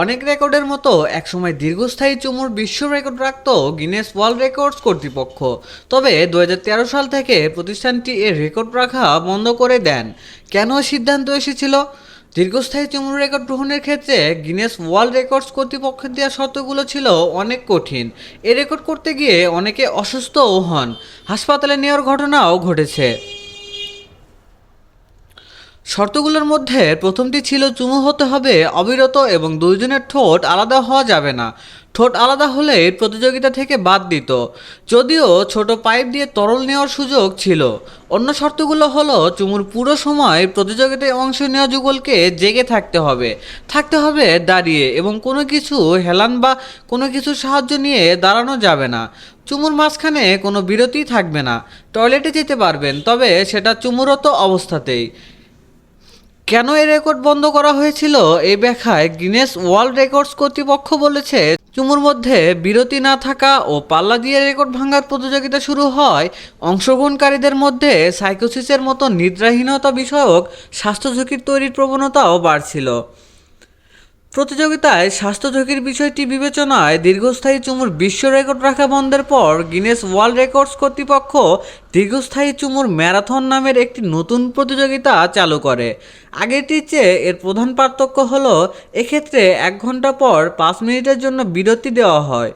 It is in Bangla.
অনেক রেকর্ডের মতো একসময় দীর্ঘস্থায়ী চুমুর বিশ্ব রেকর্ড রাখত গিনেস ওয়ার্ল্ড রেকর্ডস কর্তৃপক্ষ। তবে দু হাজার তেরো সাল থেকে প্রতিষ্ঠানটি এর রেকর্ড রাখা বন্ধ করে দেন। কেন সিদ্ধান্ত এসেছিল? দীর্ঘস্থায়ী চুমুর রেকর্ড গ্রহণের ক্ষেত্রে গিনেস ওয়ার্ল্ড রেকর্ডস কর্তৃপক্ষের দেওয়া শর্তগুলো ছিল অনেক কঠিন। এ রেকর্ড করতে গিয়ে অনেকে অসুস্থও হন। হাসপাতালে নেওয়ার ঘটনাও ঘটেছে। শর্তগুলোর মধ্যে প্রথমটি ছিল চুমু হতে হবে, অবিরত এবং দুইজনের ঠোঁট আলাদা হওয়া যাবে না। ঠোঁট আলাদা হলে প্রতিযোগিতা থেকে বাদ দিত। যদিও ছোট পাইপ দিয়ে তরল নেওয়ার সুযোগ ছিল। অন্য শর্তগুলো হলো চুমুর পুরো সময় প্রতিযোগিতায় অংশ নেওয়া যুগলকে জেগে থাকতে হবে। থাকতে হবে দাঁড়িয়ে এবং কোনো কিছু হেলান বা কোনো কিছু সাহায্য নিয়ে দাঁড়ানো যাবে না। চুমুর মাঝখানে কোনো বিরতি থাকবে না। টয়লেটে যেতে পারবেন, তবে সেটা চুমুরত অবস্থাতেই। কেন এই রেকর্ড বন্ধ করা হয়েছিল? এই ব্যাখ্যায় গিনেস ওয়ার্ল্ড রেকর্ডস কর্তৃপক্ষ বলেছে, চুমুর মধ্যে বিরতি না থাকা ও পাল্লা দিয়ে রেকর্ড ভাঙার প্রতিযোগিতা শুরু হয়। অংশগ্রহণকারীদের মধ্যে সাইকোসিসের মতো নিদ্রাহীনতা বিষয়ক স্বাস্থ্য ঝুঁকির তৈরির প্রবণতাও বাড়ছিল। প্রতিযোগিতায় স্বাস্থ্য ঝুঁকির বিষয়টি বিবেচনায় দীর্ঘস্থায়ী চুমুর বিশ্ব রেকর্ড রাখা বন্ধের পর গিনেস ওয়ার্ল্ড রেকর্ডস কর্তৃপক্ষ দীর্ঘস্থায়ী চুমুর ম্যারাথন নামের একটি নতুন প্রতিযোগিতা চালু করে। আগেরটির চেয়ে এর প্রধান পার্থক্য হল, এক্ষেত্রে এক ঘণ্টা পর পাঁচ মিনিটের জন্য বিরতি দেওয়া হয়।